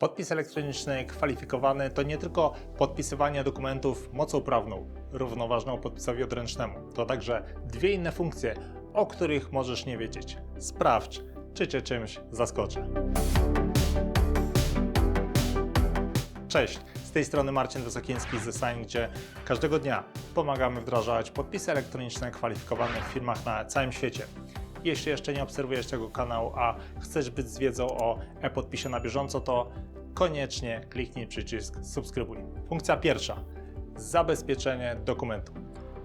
Podpis elektroniczny kwalifikowany to nie tylko podpisywanie dokumentów mocą prawną, równoważną podpisowi odręcznemu. To także dwie inne funkcje, o których możesz nie wiedzieć. Sprawdź, czy Cię czymś zaskoczę. Cześć, z tej strony Marcin Wysokiński z Design, gdzie każdego dnia pomagamy wdrażać podpisy elektroniczne kwalifikowane w firmach na całym świecie. Jeśli jeszcze nie obserwujesz tego kanału, a chcesz być z wiedzą o e-podpisie na bieżąco, to koniecznie kliknij przycisk subskrybuj. Funkcja pierwsza. Zabezpieczenie dokumentu.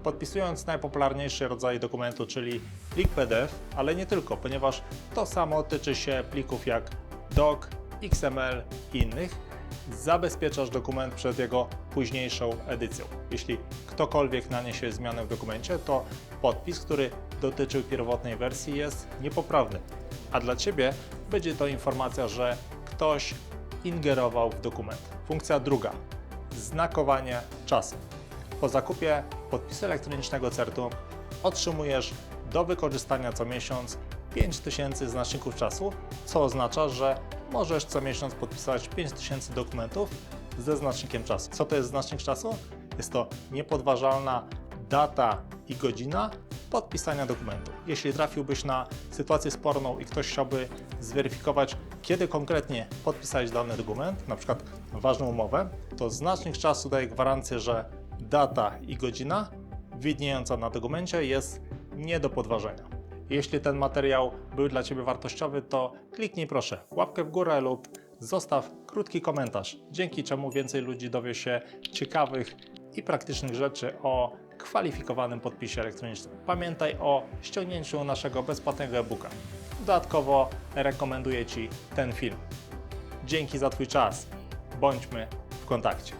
Podpisując najpopularniejszy rodzaj dokumentu, czyli plik PDF, ale nie tylko, ponieważ to samo tyczy się plików jak doc, XML i innych, zabezpieczasz dokument przed jego późniejszą edycją. Jeśli ktokolwiek naniesie zmianę w dokumencie, to podpis, który dotyczył pierwotnej wersji, jest niepoprawny. A dla Ciebie będzie to informacja, że ktoś ingerował w dokument. Funkcja druga. Znakowanie czasu. Po zakupie podpisu elektronicznego CERT-u otrzymujesz do wykorzystania co miesiąc 5000 znaczników czasu, co oznacza, że możesz co miesiąc podpisać 5000 dokumentów ze znacznikiem czasu. Co to jest znacznik czasu? Jest to niepodważalna data i godzina podpisania dokumentu. Jeśli trafiłbyś na sytuację sporną i ktoś chciałby zweryfikować, kiedy konkretnie podpisałeś dany dokument, na przykład ważną umowę, to znacznik czasu daje gwarancję, że data i godzina widniejąca na dokumencie jest nie do podważenia. Jeśli ten materiał był dla Ciebie wartościowy, to kliknij proszę łapkę w górę lub zostaw krótki komentarz, dzięki czemu więcej ludzi dowie się ciekawych i praktycznych rzeczy o kwalifikowanym podpisie elektronicznym. Pamiętaj o ściągnięciu naszego bezpłatnego e-booka. Dodatkowo rekomenduję Ci ten film. Dzięki za Twój czas. Bądźmy w kontakcie.